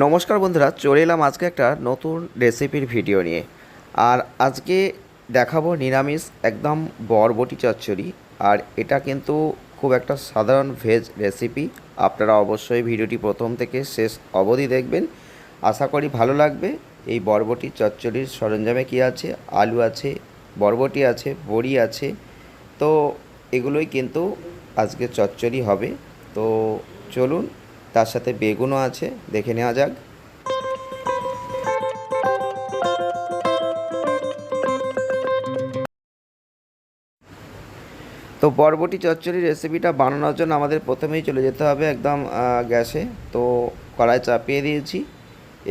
নমস্কার বন্ধুরা, চলে এলাম আজকে একটা নতুন রেসিপির ভিডিও নিয়ে। আর আজকে দেখাবো নিরামিষ একদম বরবটি চচ্চড়ি, আর এটা কিন্তু খুব একটা সাধারণ ভেজ রেসিপি আপনারা অবশ্যই ভিডিওটি প্রথম থেকে শেষ অবধি দেখবেন। আশা করি ভালো লাগবে। এই বরবটি চচ্চড়ির সরঞ্জামে কী আছে? আলু আছে, বরবটি আছে, বড়ি আছে। তো এগুলোই কিন্তু আজকে চচ্চড়ি হবে। তো চলুন তার সাথে বেগুনও আছে, দেখে নেওয়া যাক। তো বরবটি চচ্চড়ি রেসিপিটা বানানোর জন্য আমাদের প্রথমেই চলে যেতে হবে একদম গ্যাসে। তো কড়াই চাপিয়ে দিয়েছি,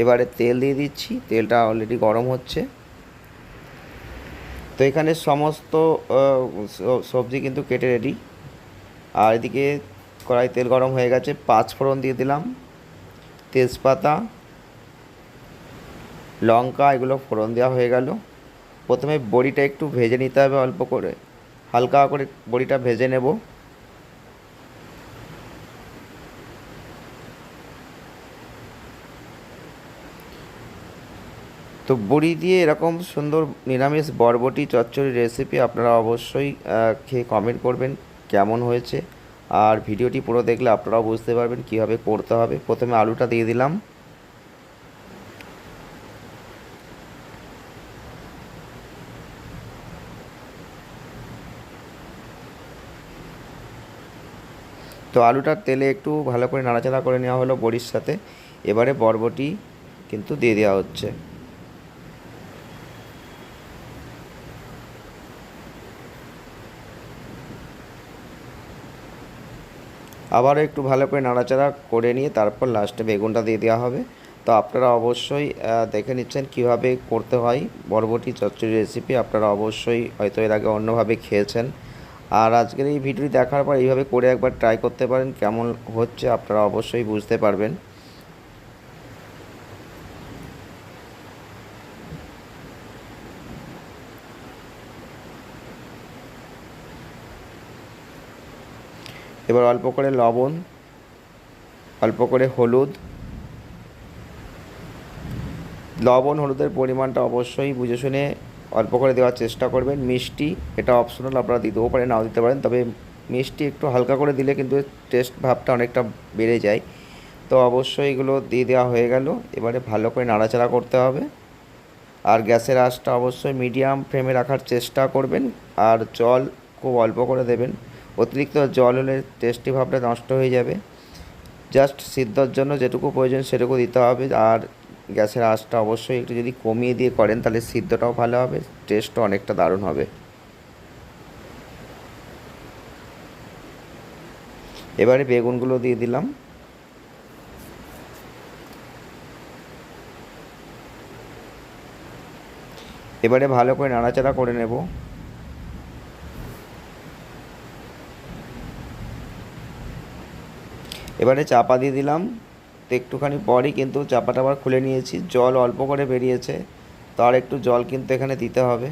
এবারে তেল দিয়ে দিচ্ছি, তেলটা অলরেডি গরম হচ্ছে। তো এখানে সমস্ত সবজি কিন্তু কেটে রেডি আর এদিকে কড়াই তেল গরম হয়ে গেছে, পাঁচ ফোড়ন দিয়ে দিলাম, তেজপাতা, লঙ্কা, এগুলো ফোড়ন দেওয়া হয়ে গেল। প্রথমে বড়িটা একটু ভেজে নিতে হবে অল্প করে, হালকা করে বড়িটা ভেজে নেব। তো বড়ি দিয়ে এরকম সুন্দর নিরামিষ বরবটি চচ্চড়ি রেসিপি আপনারা অবশ্যই খেয়ে কমেন্ট করবেন, কেমন হয়েছে। আর ভিডিওটি পুরো দেখলে আপনারাও বুঝতে পারবেন কীভাবে করতে হবে। প্রথমে আলুটা দিয়ে দিলাম। তো আলুটার তেলে একটু ভালো করে নাড়াচাড়া করে নেওয়া হলো বড়ির সাথে। এবারে বরবটি কিন্তু দিয়ে দেওয়া হচ্ছে। আবারও একটু ভালো করে নাড়াচাড়া করে নিয়ে তারপর লাস্টে বেগুনটা দিয়ে দেওয়া হবে। তো আপনারা অবশ্যই দেখে নিচ্ছেন কীভাবে করতে হয় বরবটি চচ্চড়ি রেসিপি আপনারা অবশ্যই হয়তো এর আগে অন্যভাবে খেয়েছেন। আর আজকের এই ভিডিওটি দেখার পর এইভাবে করে একবার ট্রাই করতে পারেন, কেমন হচ্ছে আপনারা অবশ্যই বুঝতে পারবেন। এবার অল্প করে লবণ, অল্প করে হলুদ। লবণ, হলুদের পরিমাণটা অবশ্যই বুঝে শুনে অল্প করে দেওয়ার চেষ্টা করবেন। মিষ্টি, এটা অপশনাল আপনারা দিতেও পারেন নাও দিতে পারেন। তবে মিষ্টি একটু হালকা করে দিলে কিন্তু টেস্ট ভাবটা অনেকটা বেড়ে যায়। তো অবশ্যই এগুলো দিয়ে দেওয়া হয়ে গেল। এবারে ভালো করে নাড়াচাড়া করতে হবে। আর গ্যাসের আঁচটা অবশ্যই মিডিয়াম ফ্লেমে রাখার চেষ্টা করবেন। আর জল খুব অল্প করে দেবেন। অতিরিক্ত জল হলে টেস্টি ভাবটা নষ্ট হয়ে যাবে। জাস্ট সিদ্ধর জন্য যেটুকু প্রয়োজন সেটুকু দিতে হবে আর গ্যাসের আঁচটা অবশ্যই একটু যদি কমিয়ে দিয়ে করেন তাহলে সিদ্ধটাও ভালো হবে টেস্টও অনেকটা দারুণ হবে। এবারে বেগুনগুলো দিয়ে দিলাম। এবারে ভালো করে নাড়াচাড়া করে নেব। এবারে চাপা দিয়ে দিলাম। তো একটুখানি পরই কিন্তু চাপাটা আবার খুলে নিয়েছি। জল অল্প করে বেরিয়েছে। তো আর একটু জল কিন্তু এখানে দিতে হবে।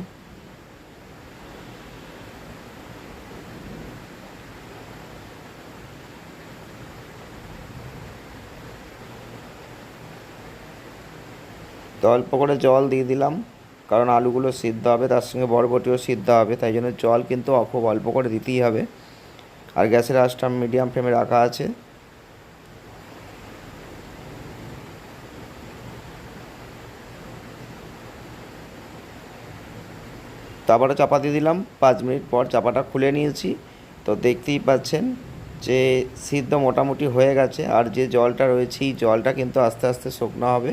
তো অল্প করে জল দিয়ে দিলাম। কারণ আলুগুলো সিদ্ধ হবে, তার সঙ্গে বরবটিও সিদ্ধ হবে। তাই জন্য জল কিন্তু খুব অল্প করে দিতেই হবে। আর গ্যাসের আঁচটা মিডিয়াম ফ্লেমে রাখা আছে। তো আবারও চাপা দিয়ে দিলাম। পাঁচ মিনিট পর চাপাটা খুলে নিয়েছি। তো দেখতেই পাচ্ছেন যে সিদ্ধ মোটামুটি হয়ে গেছে। আর যে জলটা রয়েছে, এই জলটা কিন্তু আস্তে আস্তে শুকনো হবে।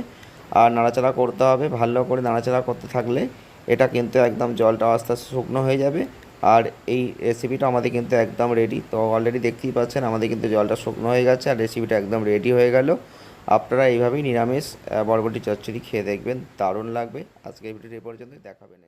আর নাড়াচাড়া করতে হবে, ভালো করে নাড়াচাড়া করতে থাকলে এটা কিন্তু একদম জলটা আস্তে আস্তে শুকনো হয়ে যাবে। আর এই রেসিপিটা আমাদের কিন্তু একদম রেডি তো অলরেডি দেখতেই পাচ্ছেন আমাদের কিন্তু জলটা শুকনো হয়ে গেছে আর রেসিপিটা একদম রেডি হয়ে গেল। আপনারা এইভাবেই নিরামিষ বরবটি চচ্চড়ি খেয়ে দেখবেন। দারুণ লাগবে। আজকের ভিডিওটি এ পর্যন্তই। দেখাবেন